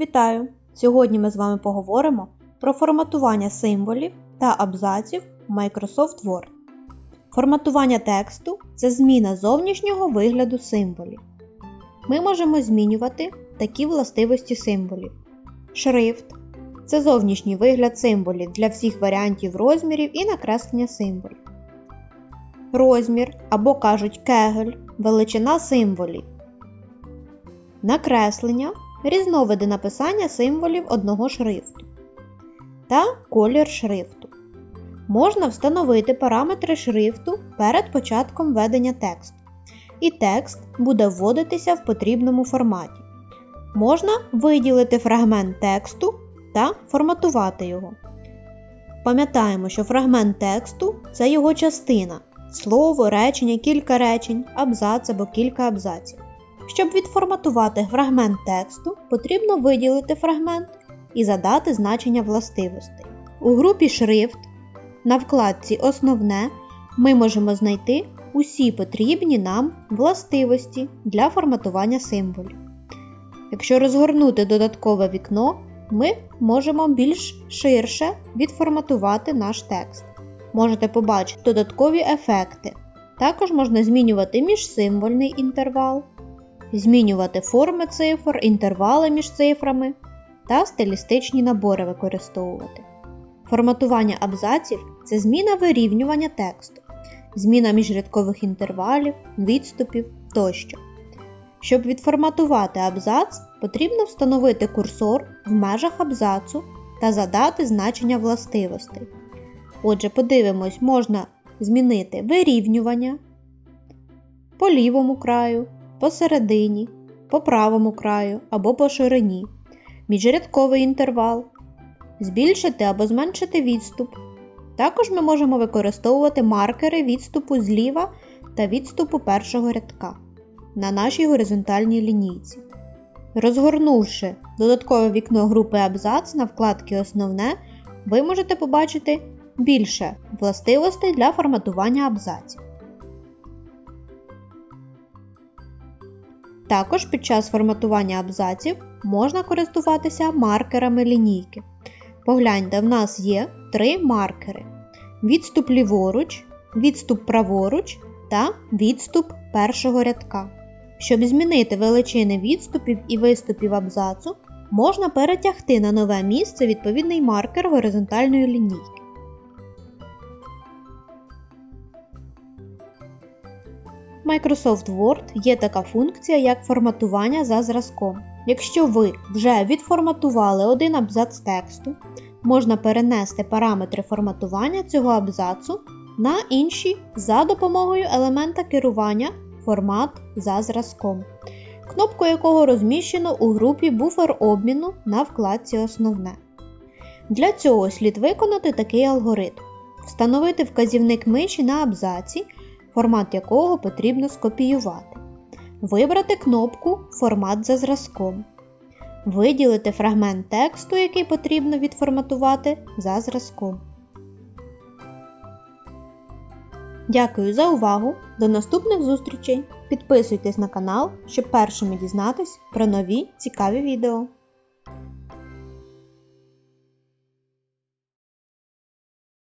Вітаю! Сьогодні ми з вами поговоримо про форматування символів та абзаців в Microsoft Word. Форматування тексту це зміна зовнішнього вигляду символів. Ми можемо змінювати такі властивості символів. Шрифт це зовнішній вигляд символів для всіх варіантів розмірів і накреслення символів. Розмір або кажуть кегель величина символів. Накреслення різновиди написання символів одного шрифту та колір шрифту. Можна встановити параметри шрифту перед початком ведення тексту, і текст буде вводитися в потрібному форматі. Можна виділити фрагмент тексту та форматувати його. Пам'ятаємо, що фрагмент тексту це його частина слово, речення, кілька речень, абзац або кілька абзаців. Щоб відформатувати фрагмент тексту, потрібно виділити фрагмент і задати значення властивостей. У групі Шрифт на вкладці Основне ми можемо знайти усі потрібні нам властивості для форматування символів. Якщо розгорнути додаткове вікно, ми можемо більш ширше відформатувати наш текст. Можете побачити додаткові ефекти. Також можна змінювати міжсимвольний інтервал, змінювати форми цифр, інтервали між цифрами та стилістичні набори використовувати. Форматування абзаців це зміна вирівнювання тексту, зміна міжрядкових інтервалів, відступів тощо. Щоб відформатувати абзац, потрібно встановити курсор в межах абзацу та задати значення властивостей. Отже, подивимось, можна змінити вирівнювання по лівому краю, посередині, по правому краю або по ширині, міжрядковий інтервал, збільшити або зменшити відступ. Також ми можемо використовувати маркери відступу зліва та відступу першого рядка на нашій горизонтальній лінійці. Розгорнувши додаткове вікно групи абзац на вкладці Основне, ви можете побачити більше властивостей для форматування абзаців. Також під час форматування абзаців можна користуватися маркерами лінійки. Погляньте, в нас є три маркери: відступ ліворуч, відступ праворуч та відступ першого рядка. Щоб змінити величини відступів і виступів абзацу, можна перетягти на нове місце відповідний маркер горизонтальної лінійки. Microsoft Word є така функція, як форматування за зразком. Якщо ви вже відформатували один абзац тексту, можна перенести параметри форматування цього абзацу на інші за допомогою елемента керування Формат за зразком, кнопку якого розміщено у групі буфер обміну на вкладці Основне. Для цього слід виконати такий алгоритм: встановити вказівник миші на абзаці, формат якого потрібно скопіювати, вибрати кнопку Формат за зразком, виділити фрагмент тексту, який потрібно відформатувати за зразком. Дякую за увагу! До наступних зустрічей! Підписуйтесь на канал, щоб першими дізнатись про нові цікаві відео.